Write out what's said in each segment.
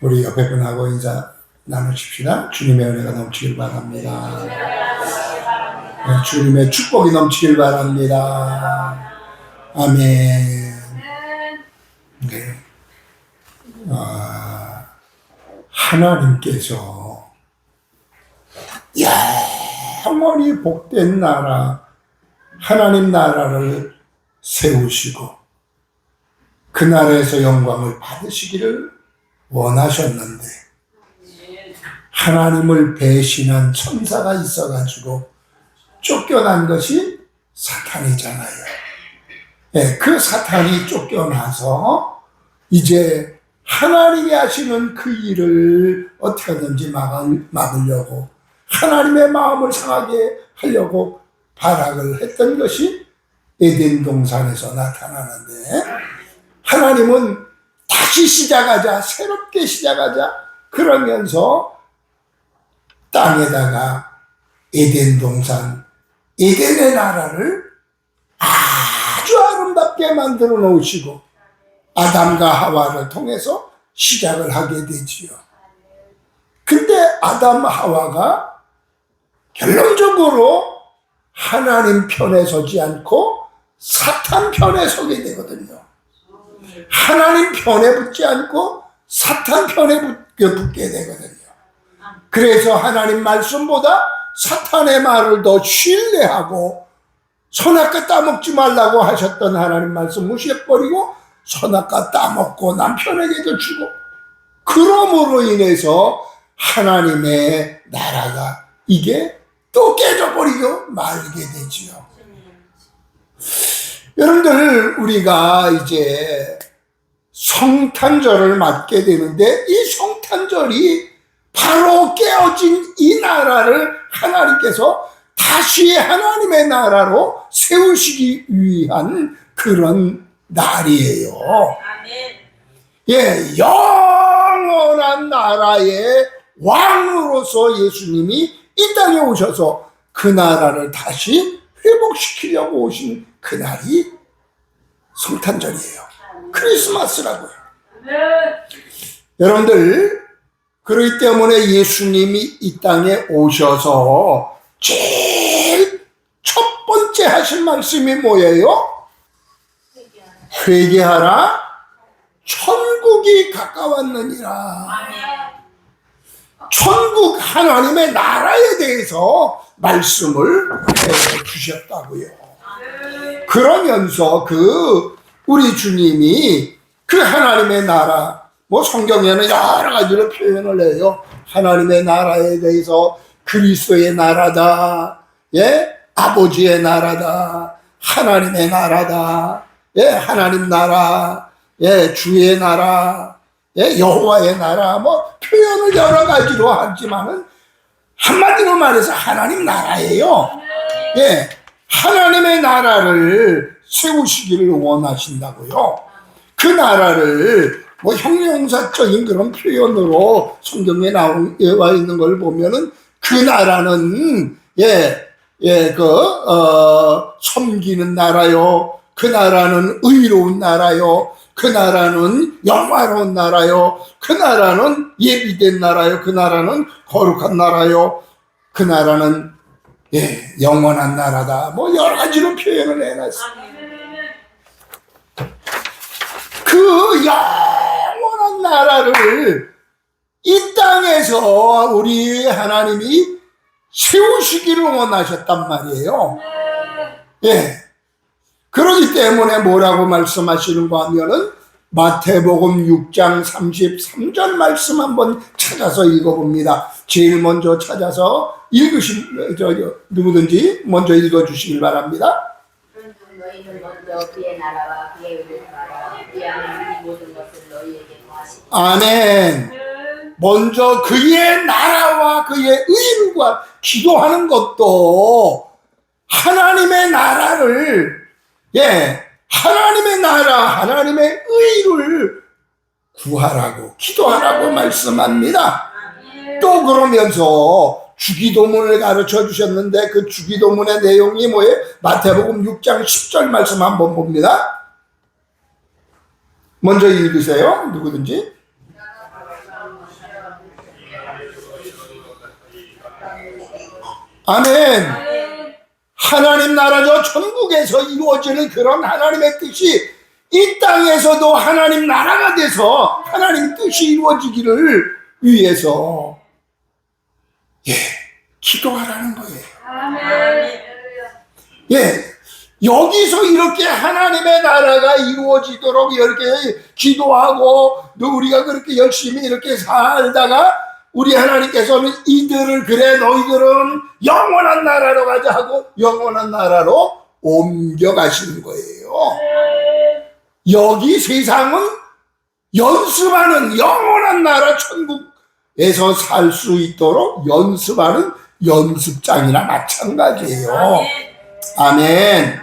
우리 옆에 분하고 인사 나누십시다. 주님의 은혜가 넘치길 바랍니다. 네, 주님의 축복이 넘치길 바랍니다. 아멘. 네. 아, 하나님께서 영원히 복된 나라, 하나님 나라를 세우시고 그 나라에서 영광을 받으시기를 원하셨는데 하나님을 배신한 천사가 있어가지고 쫓겨난 것이 사탄이잖아요. 예, 그 사탄이 쫓겨나서 이제 하나님이 하시는 그 일을 어떻게 하든지 막을, 막으려고 하나님의 마음을 상하게 하려고 발악을 했던 것이 에덴 동산에서 나타나는데 하나님은 다시 시작하자 새롭게 시작하자 그러면서 땅에다가 에덴 동산 에덴의 나라를 아주 아름답게 만들어 놓으시고 아담과 하와를 통해서 시작을 하게 되지요. 근데 아담 하와가 결론적으로 하나님 편에 서지 않고 사탄 편에 서게 되거든요. 하나님 편에 붙지 않고 사탄 편에 붙게, 붙게 되거든요. 그래서 하나님 말씀보다 사탄의 말을 더 신뢰하고 선악과 따먹지 말라고 하셨던 하나님 말씀 무시해버리고 선악과 따먹고 남편에게도 주고 그러므로 인해서 하나님의 나라가 이게 또 깨져버리고 말게 되지요. 여러분들 우리가 이제 성탄절을 맞게 되는데 이 성탄절이 바로 깨어진 이 나라를 하나님께서 다시 하나님의 나라로 세우시기 위한 그런 날이에요. 예, 영원한 나라의 왕으로서 예수님이 이 땅에 오셔서 그 나라를 다시 회복시키려고 오신 그날이 성탄절이에요. 크리스마스라고요. 여러분들, 그렇기 때문에 예수님이 이 땅에 오셔서 제일 첫 번째 하신 말씀이 뭐예요? 회개하라. 천국이 가까웠느니라. 천국 하나님의 나라에 대해서 말씀을 해 주셨다고요. 그러면서 그 우리 주님이 그 하나님의 나라 뭐 성경에는 여러 가지로 표현을 해요. 하나님의 나라에 대해서 그리스도의 나라다. 예? 아버지의 나라다. 하나님의 나라다. 예, 하나님 나라. 예, 주의 나라. 예, 여호와의 나라. 뭐 표현을 여러 가지로 하지만은 한마디로 말해서 하나님 나라예요. 예. 하나님의 나라를 세우시기를 원하신다고요. 그 나라를 뭐 형용사적인 그런 표현으로 성경에 나와 있는 걸 보면은 그 나라는 예, 예, 그, 어, 섬기는 나라요. 그 나라는 의로운 나라요. 그 나라는 영화로운 나라요. 그 나라는 예비된 나라요. 그 나라는 거룩한 나라요. 그 나라는 예, 영원한 나라다. 뭐 여러 가지로 표현을 해놨어요. 그 영원한 나라를 이 땅에서 우리 하나님이 세우시기를 원하셨단 말이에요. 예. 그러기 때문에 뭐라고 말씀하시는가 하면은 마태복음 6장 33절 말씀 한번 찾아서 읽어봅니다. 제일 먼저 찾아서 읽으신, 저, 저, 누구든지 먼저 읽어주시길 바랍니다. 너희는 먼저 그의 나라와 그의 의를 구하라 그리하면 이 모든 것을 너희에게 더하시리라 아멘. 먼저 그의 나라와 그의 의를 기도하는 것도 하나님의 나라를, 예, 하나님의 나라, 하나님의 의를 구하라고, 기도하라고 말씀합니다. 또 그러면서 주기도문을 가르쳐 주셨는데 그 주기도문의 내용이 뭐예요? 마태복음 6장 10절 말씀 한번 봅니다. 먼저 읽으세요. 누구든지. 아멘. 하나님 나라죠. 천국에서 이루어지는 그런 하나님의 뜻이 이 땅에서도 하나님 나라가 돼서 하나님 뜻이 이루어지기를 위해서 예, 기도하라는 거예요. 예, 여기서 이렇게 하나님의 나라가 이루어지도록 이렇게 기도하고 또 우리가 그렇게 열심히 이렇게 살다가 우리 하나님께서는 이들을 그래 너희들은 영원한 나라로 가자 하고 영원한 나라로 옮겨가시는 거예요. 여기 세상은 연습하는 영원한 나라 천국에서 살 수 있도록 연습하는 연습장이나 마찬가지예요. 아멘.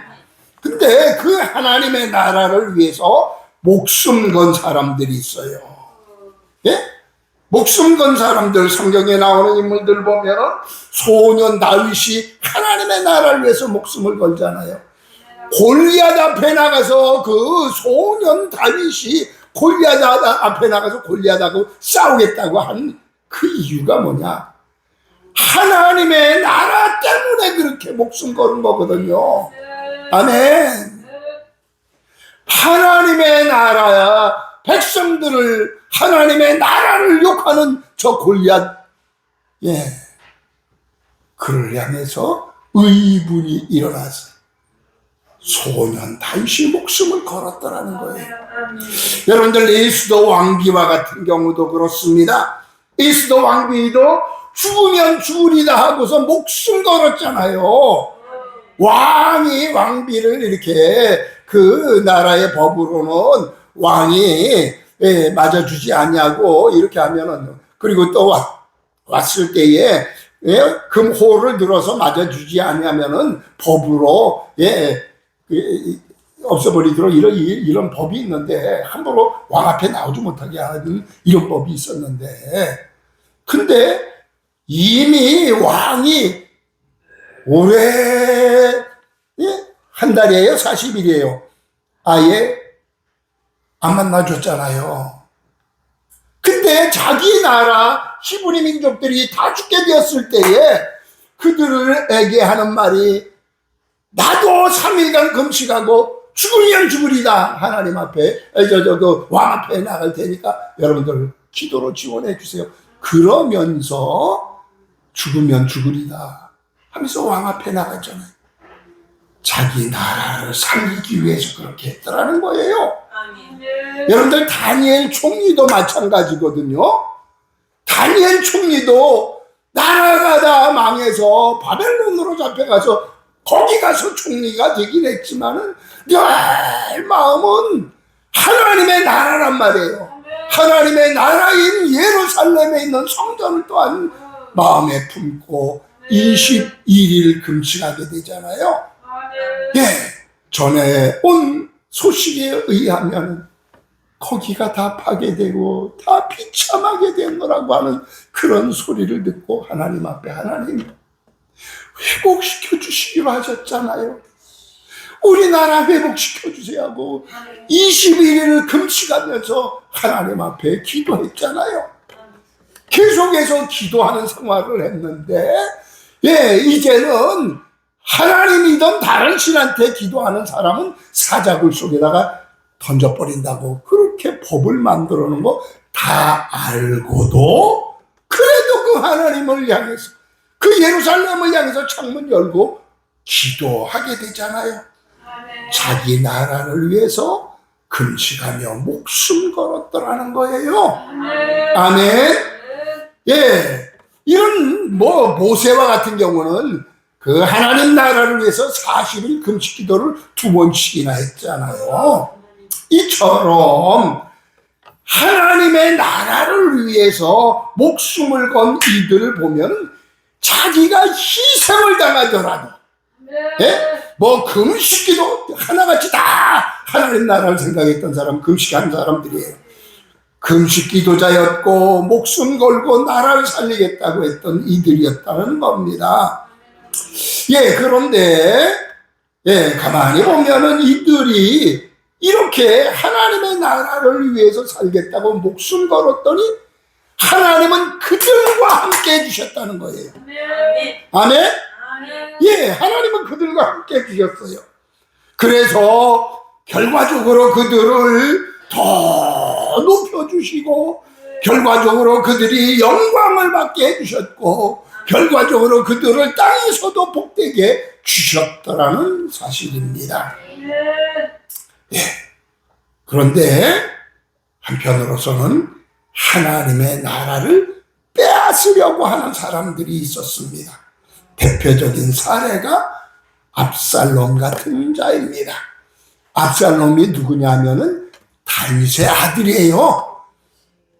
근데 그 하나님의 나라를 위해서 목숨 건 사람들이 있어요. 예? 목숨 건 사람들 성경에 나오는 인물들 보면 소년 다윗이 하나님의 나라를 위해서 목숨을 걸잖아요. 골리앗 앞에 나가서 그 소년 다윗이 골리앗 앞에 나가서 골리앗하고 싸우겠다고 한 그 이유가 뭐냐? 하나님의 나라 때문에 그렇게 목숨 거는 거거든요. 아멘. 하나님의 나라야 백성들을 하나님의 나라를 욕하는 저 골리앗 예 그를 향해서 의분이 일어나서 소년 다윗이 목숨을 걸었더라는 거예요. 여러분들 예수도 왕비와 같은 경우도 그렇습니다. 예수도 왕비도 죽으면 죽으리다 하고서 목숨 걸었잖아요. 왕이 왕비를 이렇게 그 나라의 법으로는 왕이 예, 맞아주지 않냐고 이렇게 하면은 그리고 또 왔, 왔을 때에 예, 금호를 들어서 맞아주지 않냐면은 법으로 예, 예, 없어버리도록 이런 이- 이런 법이 있는데 함부로 왕 앞에 나오지 못하게 하는 이런 법이 있었는데 근데 이미 왕이 올해 예? 한 달이에요? 40일이에요. 아예 안 만나줬잖아요. 근데 자기 나라 히브리 민족들이 다 죽게 되었을 때에 그들에게 하는 말이 나도 3일간 금식하고 죽으면 죽으리다 하나님 앞에 저저그왕 앞에 나갈 테니까 여러분들 기도로 지원해 주세요. 그러면서 죽으면 죽으리다 하면서 왕 앞에 나갔잖아요. 자기 나라를 살리기 위해서 그렇게 했더라는 거예요. 여러분들 다니엘 총리도 마찬가지거든요. 다니엘 총리도 나라가 다 망해서 바벨론으로 잡혀가서 거기 가서 총리가 되긴 했지만은 늘 마음은 하나님의 나라란 말이에요. 하나님의 나라인 예루살렘에 있는 성전을 또한 마음에 품고 21일 금식하게 되잖아요. 예, 전에 온 소식에 의하면 거기가 다 파괴되고 다 비참하게 된 거라고 하는 그런 소리를 듣고 하나님 앞에 하나님 회복시켜 주시기로 하셨잖아요. 우리나라 회복시켜 주세요 하고 21일을 금식하면서 하나님 앞에 기도했잖아요. 계속해서 기도하는 생활을 했는데 예, 이제는 하나님이든 다른 신한테 기도하는 사람은 사자굴 속에다가 던져버린다고 그렇게 법을 만들어 놓은 거 다 알고도 그래도 그 하나님을 향해서 그 예루살렘을 향해서 창문 열고 기도하게 되잖아요. 자기 나라를 위해서 금식하며 목숨 걸었더라는 거예요. 아멘. 예. 이런 뭐 모세와 같은 경우는 그 하나님 나라를 위해서 40일 금식 기도를 두 번씩이나 했잖아요. 이처럼 하나님의 나라를 위해서 목숨을 건 이들을 보면 자기가 희생을 당하더라도 예? 뭐 금식기도 하나같이 다 하나님 나라를 생각했던 사람 금식한 사람들이에요. 금식기도자였고 목숨 걸고 나라를 살리겠다고 했던 이들이었다는 겁니다. 예, 그런데 예, 가만히 보면은 이들이 이렇게 하나님의 나라를 위해서 살겠다고 목숨 걸었더니 하나님은 그들과 함께 해주셨다는 거예요. 아멘? 예, 하나님은 그들과 함께 해주셨어요. 그래서 결과적으로 그들을 더 높여주시고, 결과적으로 그들이 영광을 받게 해주셨고, 결과적으로 그들을 땅에서도 복되게 주셨더라는 사실입니다. 그런데 한편으로서는 하나님의 나라를 빼앗으려고 하는 사람들이 있었습니다. 대표적인 사례가 압살롬 같은 자입니다. 압살롬이 누구냐면은 다윗의 아들이에요.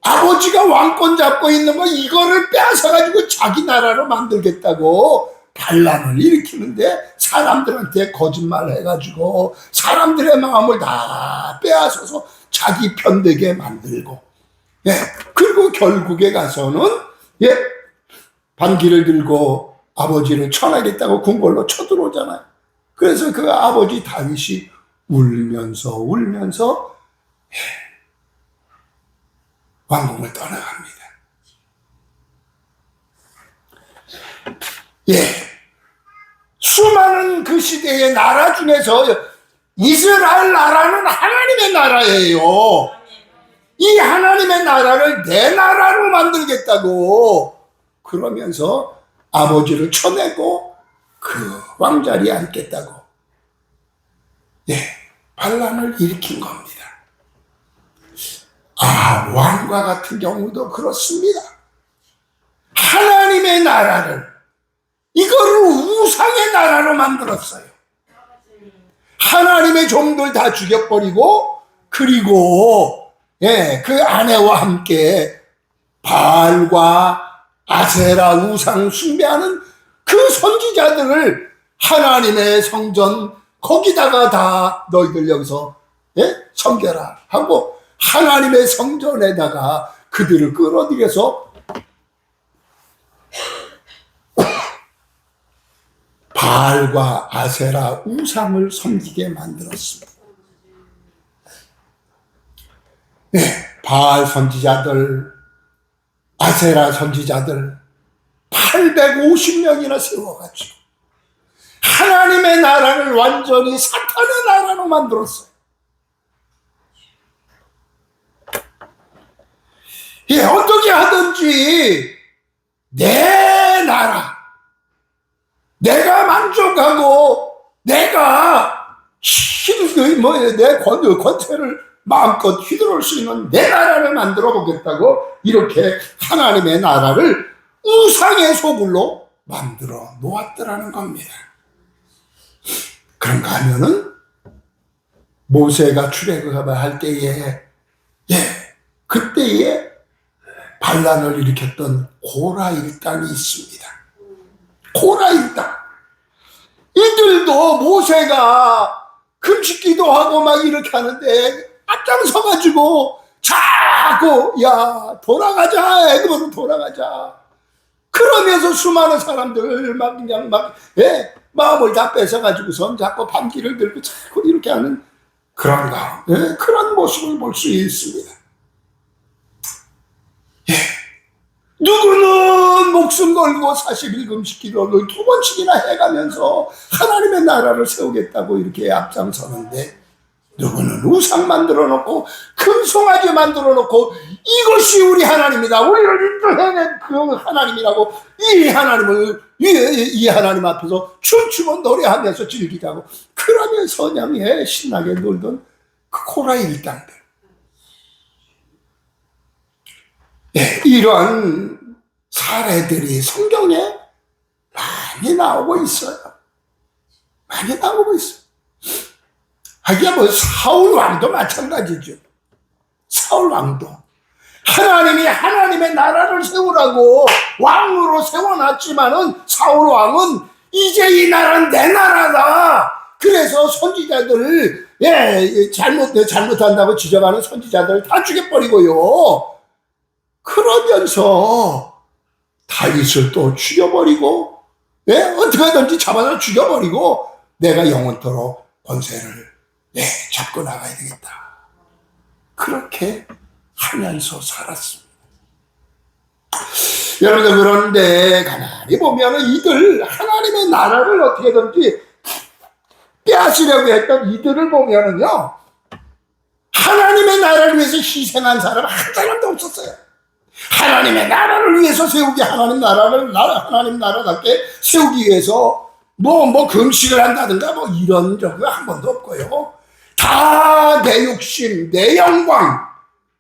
아버지가 왕권 잡고 있는 거 이거를 빼앗아 가지고 자기 나라로 만들겠다고 반란을 일으키는데 사람들한테 거짓말 해가지고 사람들의 마음을 다 빼앗아서 자기 편되게 만들고 예 그리고 결국에 가서는 예 반기를 들고 아버지를 쳐내겠다고 궁궐로 쳐들어오잖아요. 그래서 그 아버지 다윗이 울면서 울면서 예, 왕궁을 떠나갑니다. 예. 수많은 그 시대의 나라 중에서 이스라엘 나라는 하나님의 나라예요. 이 하나님의 나라를 내 나라로 만들겠다고 그러면서 아버지를 쳐내고 그 왕자리에 앉겠다고 예, 반란을 일으킨 겁니다. 아, 왕과 같은 경우도 그렇습니다. 하나님의 나라를 이거를 우상의 나라로 만들었어요. 하나님의 종들 다 죽여버리고 그리고 예, 그 아내와 함께 바알과 아세라 우상 숭배하는 그 선지자들을 하나님의 성전 거기다가 다 너희들 여기서 예? 섬겨라 하고 하나님의 성전에다가 그들을 끌어들여서 바알과 아세라 우상을 섬기게 만들었습니다. 네, 바알 선지자들, 아세라 선지자들 850명이나 세워가지고 하나님의 나라를 완전히 사탄의 나라로 만들었어요. 예, 어떻게 하든지 내 나라, 내가 만족하고 내가 힘, 뭐, 내 권, 권세를 마음껏 휘두를 수 있는 내 나라를 만들어 보겠다고 이렇게 하나님의 나라를 우상의 소굴로 만들어 놓았더라는 겁니다. 그런가 하면은 모세가 출애굽을 할 때에 예 그때에 반란을 일으켰던 고라 일당이 있습니다. 고라 일당 이들도 모세가 금식기도 하고 막 이렇게 하는데 앞장서가지고 자꾸 야 돌아가자 애굽으로 돌아가자 그러면서 수많은 사람들 막 그냥 막 예, 마음을 다 뺏어가지고선 자꾸 반기를 들고 자꾸 이렇게 하는 그런 가 예, 그런 모습을 볼 수 있습니다. 예, 누구는 목숨 걸고 40일 금식기도를 두 번씩이나 해가면서 하나님의 나라를 세우겠다고 이렇게 앞장서는데 누구는 우상 만들어 놓고 금송아지 만들어 놓고 이것이 우리 하나님이다. 우리를 인도해낸 그 하나님이라고 이 하나님을 이, 이 하나님 앞에서 춤추고 노래하면서 즐기자고 그냥 예, 신나게 놀던 그 코라의 일당들. 예, 이러한 사례들이 성경에 많이 나오고 있어요. 많이 나오고 있어요. 하기야 뭐 사울 왕도 마찬가지죠. 사울 왕도 하나님이 하나님의 나라를 세우라고 왕으로 세워놨지만은 사울 왕은 이제 이 나라는 내 나라다. 그래서 선지자들을 예 잘못 잘못한다고 지적하는 선지자들을 다 죽여버리고요. 그러면서 다윗을 또 죽여버리고 예 어떻게든지 잡아서 죽여버리고 내가 영원토록 권세를 네, 잡고 나가야 되겠다. 그렇게 하면서 살았습니다. 여러분들 그런데 가만히 보면은 이들 하나님의 나라를 어떻게든지 빼앗으려고 했던 이들을 보면은요 하나님의 나라를 위해서 희생한 사람 한 사람도 없었어요. 하나님의 나라를 위해서 세우기 하나님 나라를 나라 하나님 나라답게 세우기 위해서 뭐뭐 금식을 한다든가 뭐 이런 적은 한 번도 없고요. 다 내 욕심, 내 영광,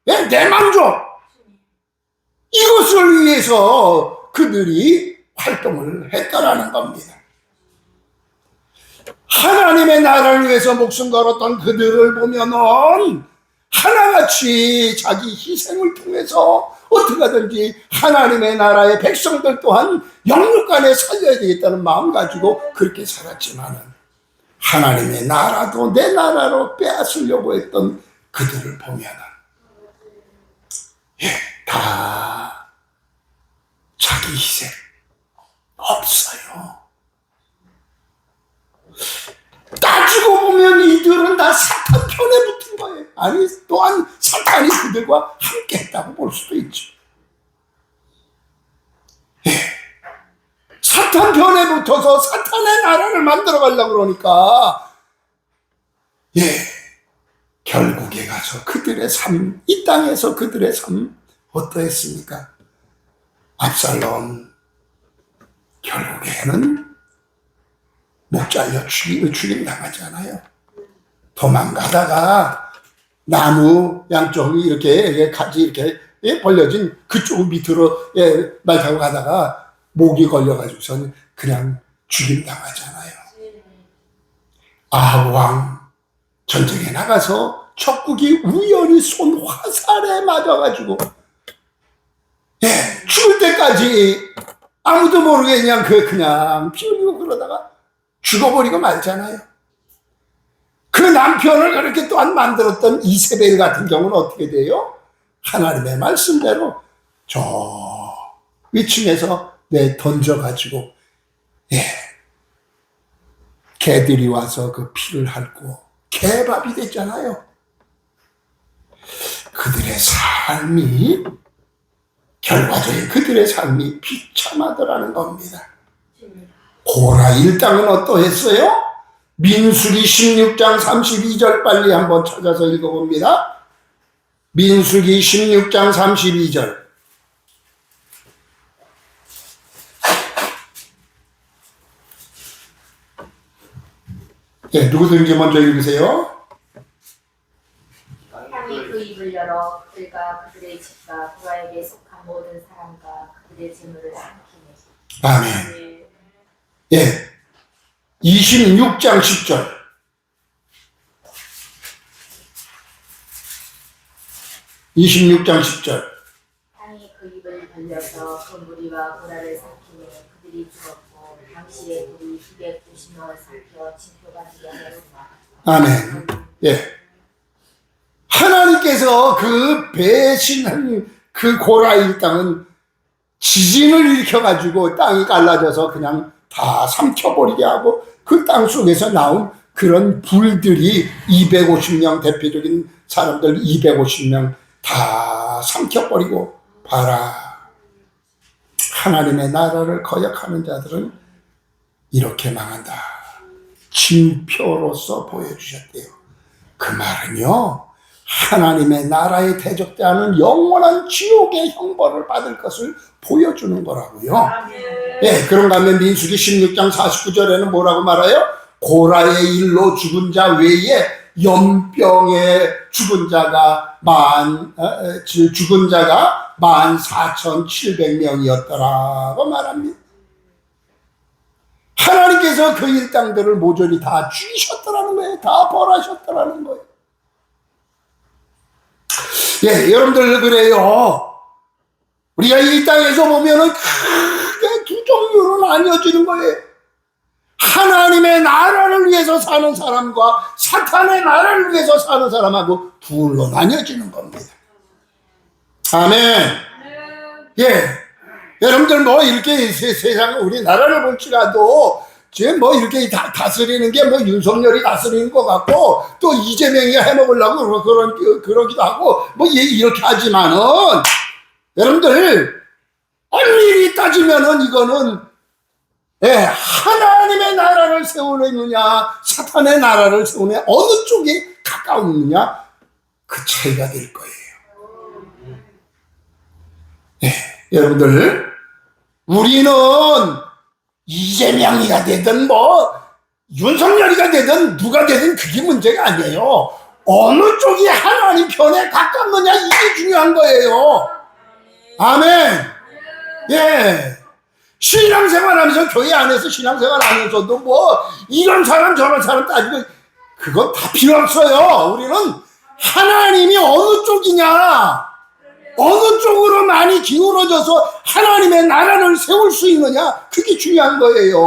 예, 내 만족 이것을 위해서 그들이 활동을 했다라는 겁니다. 하나님의 나라를 위해서 목숨 걸었던 그들을 보면은 하나같이 자기 희생을 통해서 어떻게든지 하나님의 나라의 백성들 또한 영육간에 살려야 되겠다는 마음 가지고 그렇게 살았지만은 하나님의 나라도 내 나라로 빼앗으려고 했던 그들을 보면은 예, 다 자기 희생 없어요. 따지고 보면 이들은 다 사탄 편에 붙은 거예요. 아니, 또한 사탄이 그들과 함께 했다고 볼 수도 있죠. 예. 사탄 편에 붙어서 사탄의 나라를 만들어 가려고 그러니까, 예. 결국에 가서 그들의 삶, 이 땅에서 그들의 삶, 어떠했습니까? 압살롬, 결국에는 목 잘려 죽임, 죽임 당하잖아요. 도망가다가 나무 양쪽이 이렇게 가지 이렇게 예, 벌려진 그쪽 밑으로 예, 말 타고 가다가 목이 걸려가지고선 그냥 죽임 당하잖아요. 아왕 전쟁에 나가서 적국이 우연히 쏜 화살에 맞아가지고 예, 죽을 때까지 아무도 모르게 그냥 그 그냥 피 흘리고 그러다가 죽어버리고 말잖아요. 그 남편을 그렇게 또한 만들었던 이세벨 같은 경우는 어떻게 돼요? 하나님의 말씀대로 저 위층에서 내 던져가지고 예 개들이 와서 그 피를 핥고 개밥이 됐잖아요. 그들의 삶이 결과적인 그들의 삶이 비참하더라는 겁니다. 고라 일당은 어떠했어요? 민수기 16장 32절 빨리 한번 찾아서 읽어봅니다. 민수기 16장 32절. 예, 누구든지 먼저 읽으세요. 향이 그 입을 열어 그들과 그들의 집과 그와에게 속한 모든 사람과 그들의 재물을 삼키네. 아멘. 예. 26장 10절. (26장 10절) 향이 그 입을 벌려서 그 무리와 고라를 삼키네. 그들이 죽었고 당시에 그들이 290명을 삼켜 징표가 되게 하였으나 아멘. 예. 하나님께서 그 배신한 그 고라의 땅은 지진을 일으켜가지고 땅이 갈라져서 그냥 다 삼켜버리게 하고 그 땅 속에서 나온 그런 불들이 250명 대표적인 사람들 250명 다 삼켜버리고 봐라. 하나님의 나라를 거역하는 자들은 이렇게 망한다. 징표로서 보여주셨대요. 그 말은요, 하나님의 나라에 대적대하는 영원한 지옥의 형벌을 받을 것을 보여주는 거라고요. 예, 그런가 하면 민수기 16장 49절에는 뭐라고 말해요? 고라의 일로 죽은 자 외에 연병에 죽은 자가 만, 어, 어, 주- 죽은 자가 만 4,700명이었더라고 말합니다. 하나님께서 그 일당들을 모조리 다 죽이셨더라는 거예요. 다 벌하셨더라는 거예요. 예, 여러분들 그래요. 우리가 이 땅에서 보면은 크게 두 종류로 나뉘어지는 거예요. 하나님의 나라를 위해서 사는 사람과 사탄의 나라를 위해서 사는 사람하고 둘로 나뉘어지는 겁니다. 아멘. 예. 여러분들 뭐 이렇게 세, 세상 우리나라를 볼지라도 지금 뭐 이렇게 다, 다스리는 게 뭐 윤석열이 다스리는 것 같고 또 이재명이가 해먹으려고 그런 그러기도 하고 뭐 예, 이렇게 하지만은 여러분들 아니 따지면은 이거는 예, 하나님의 나라를 세우느냐 사탄의 나라를 세우느냐 어느 쪽에 가까우느냐 그 차이가 될 거예요. 예, 여러분들 우리는 이재명이가 되든 뭐 윤석열이가 되든 누가 되든 그게 문제가 아니에요. 어느 쪽이 하나님 편에 가깝느냐 이게 중요한 거예요. 아멘. 예. 신앙생활 하면서 교회 안에서 신앙생활 하면서도 뭐 이런 사람 저런 사람 따지고 그건 다 필요 없어요. 우리는 하나님이 어느 쪽이냐 어느 쪽으로 많이 기울어져서 하나님의 나라를 세울 수 있느냐 그게 중요한 거예요.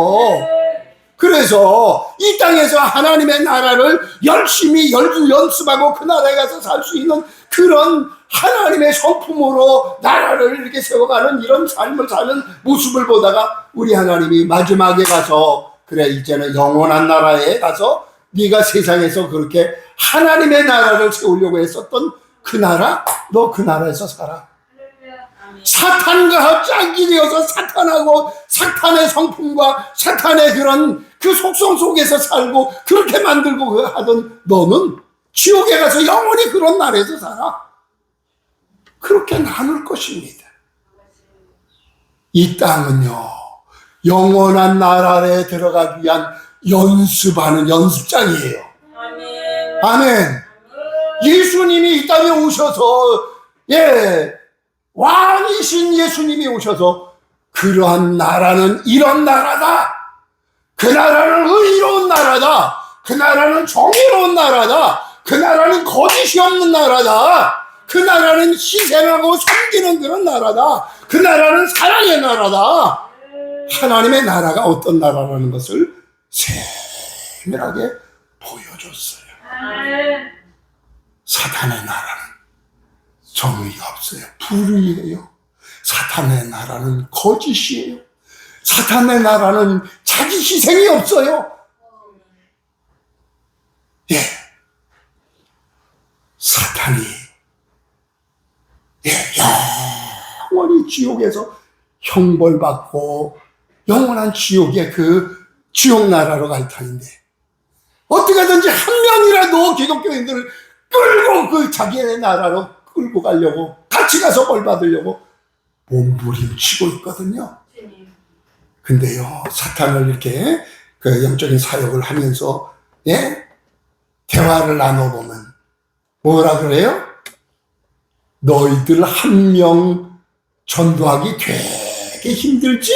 그래서 이 땅에서 하나님의 나라를 열심히 연습하고 그 나라에 가서 살 수 있는 그런 하나님의 성품으로 나라를 이렇게 세워가는 이런 삶을 사는 모습을 보다가 우리 하나님이 마지막에 가서 그래 이제는 영원한 나라에 가서 네가 세상에서 그렇게 하나님의 나라를 세우려고 했었던 그 나라 너 그 나라에서 살아. 사탄과 짝이 되어서 사탄하고 사탄의 성품과 사탄의 그런 그 속성 속에서 살고 그렇게 만들고 그 하던 너는 지옥에 가서 영원히 그런 나라에서 살아. 그렇게 나눌 것입니다. 이 땅은요, 영원한 나라에 들어가기 위한 연습하는 연습장이에요. 아멘. 아멘. 예수님이 이 땅에 오셔서, 예, 왕이신 예수님이 오셔서, 그러한 나라는 이런 나라다. 그 나라는 의로운 나라다. 그 나라는 정의로운 나라다. 그 나라는 거짓이 없는 나라다. 그 나라는 희생하고 섬기는 그런 나라다. 그 나라는 사랑의 나라다. 하나님의 나라가 어떤 나라라는 것을 세밀하게 보여줬어요. 사탄의 나라는 정의가 없어요. 불의예요. 사탄의 나라는 거짓이에요. 사탄의 나라는 자기 희생이 없어요. 예. 사탄이 예, 영원히 지옥에서 형벌받고 영원한 지옥의 그 지옥 나라로 갈 터인데 어떻게든지 한 명이라도 기독교인들을 끌고 그 자기의 나라로 끌고 가려고 같이 가서 벌 받으려고 몸부림치고 있거든요. 근데요 사탄을 이렇게 그 영적인 사역을 하면서 예 대화를 나눠보면 뭐라 그래요? 너희들 한 명 전도하기 되게 힘들지?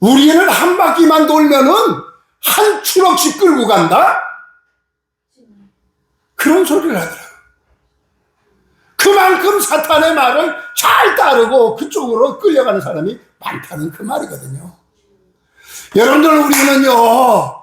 우리는 한 바퀴만 돌면은 한 추럭씩 끌고 간다? 그런 소리를 하더라고요. 그만큼 사탄의 말을 잘 따르고 그쪽으로 끌려가는 사람이 많다는 그 말이거든요. 여러분들 우리는요,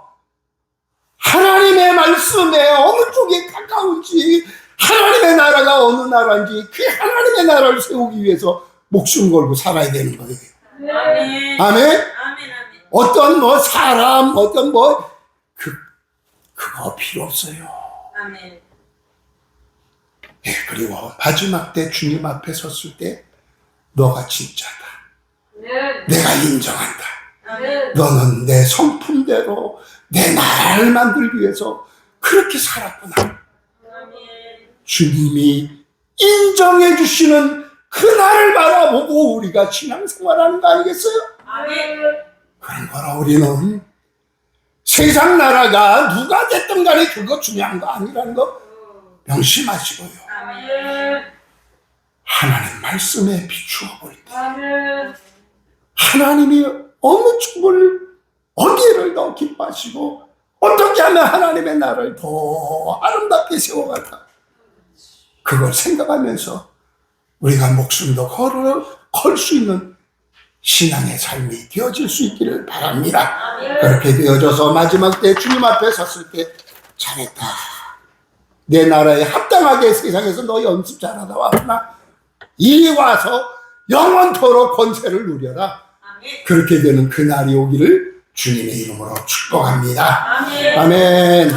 하나님의 말씀에 어느 쪽에 가까운지, 하나님의 나라가 어느 나라인지, 그 하나님의 나라를 세우기 위해서 목숨 걸고 살아야 되는 거예요. 아멘. 아멘? 아멘. 아멘. 어떤 뭐 사람, 어떤 뭐, 그, 그거 필요 없어요. 아멘. 예, 그리고 마지막 때 주님 앞에 섰을 때, 너가 진짜다. 내가 인정한다. 너는 내 성품대로 내 나라를 만들기 위해서 그렇게 살았구나. 주님이 인정해 주시는 그 날을 바라보고 우리가 신앙생활하는 거 아니겠어요? 그런 거라 우리는 세상 나라가 누가 됐든 간에 그거 중요한 거 아니라는 거 명심하시고요. 하나님 말씀에 비추어 볼 때. 하나님이 어느 쪽을 어디를 더 기뻐하시고 어떻게 하면 하나님의 나라를 더 아름답게 세워갈까 그걸 생각하면서 우리가 목숨도 걸어 걸수 있는 신앙의 삶이 되어질 수 있기를 바랍니다. 그렇게 되어져서 마지막 때 주님 앞에 섰을 때 잘했다. 내 나라에 합당하게 세상에서 너 연습 잘하다 왔구나. 이리 와서 영원토록 권세를 누려라. 아멘. 그렇게 되는 그날이 오기를 주님의 이름으로 축복합니다. 아멘. 아멘.